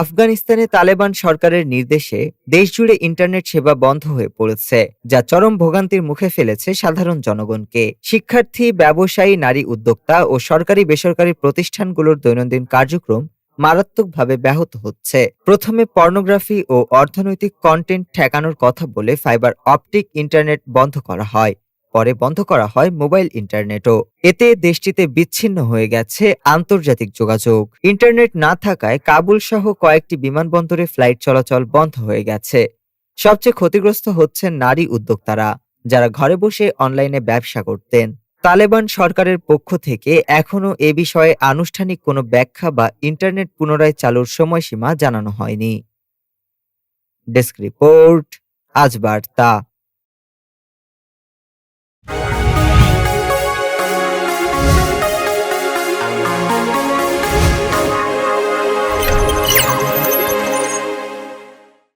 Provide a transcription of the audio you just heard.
আফগানিস্তানে তালেবান সরকারের নির্দেশে দেশজুড়ে ইন্টারনেট সেবা বন্ধ হয়ে পড়েছে, যা চরম ভোগান্তির মুখে ফেলেছে সাধারণ জনগণকে। শিক্ষার্থী, ব্যবসায়ী, নারী উদ্যোক্তা ও সরকারি বেসরকারি প্রতিষ্ঠানগুলোর দৈনন্দিন কার্যক্রম মারাত্মকভাবে ব্যাহত হচ্ছে। প্রথমে পর্নোগ্রাফি ও অর্থনৈতিক কন্টেন্ট ঠেকানোর কথা বলে ফাইবার অপটিক ইন্টারনেট বন্ধ করা হয়। পরে বন্ধ করা হয় মোবাইল ইন্টারনেটও। এতে দেশটিতে বিচ্ছিন্ন হয়ে গেছে আন্তর্জাতিক যোগাযোগ। ইন্টারনেট না থাকায় কাবুল সহ কয়েকটি বিমানবন্দরে ফ্লাইট চলাচল বন্ধ হয়ে গেছে। সবচেয়ে ক্ষতিগ্রস্ত হচ্ছেন নারী উদ্যোক্তারা, যারা ঘরে বসে অনলাইনে ব্যবসা করতেন। তালেবান সরকারের পক্ষ থেকে এখনও এ বিষয়ে আনুষ্ঠানিক কোনো ব্যাখ্যা বা ইন্টারনেট পুনরায় চালুর সময়সীমা জানানো হয়নি। ডেস্ক রিপোর্ট, আজ বার্তা।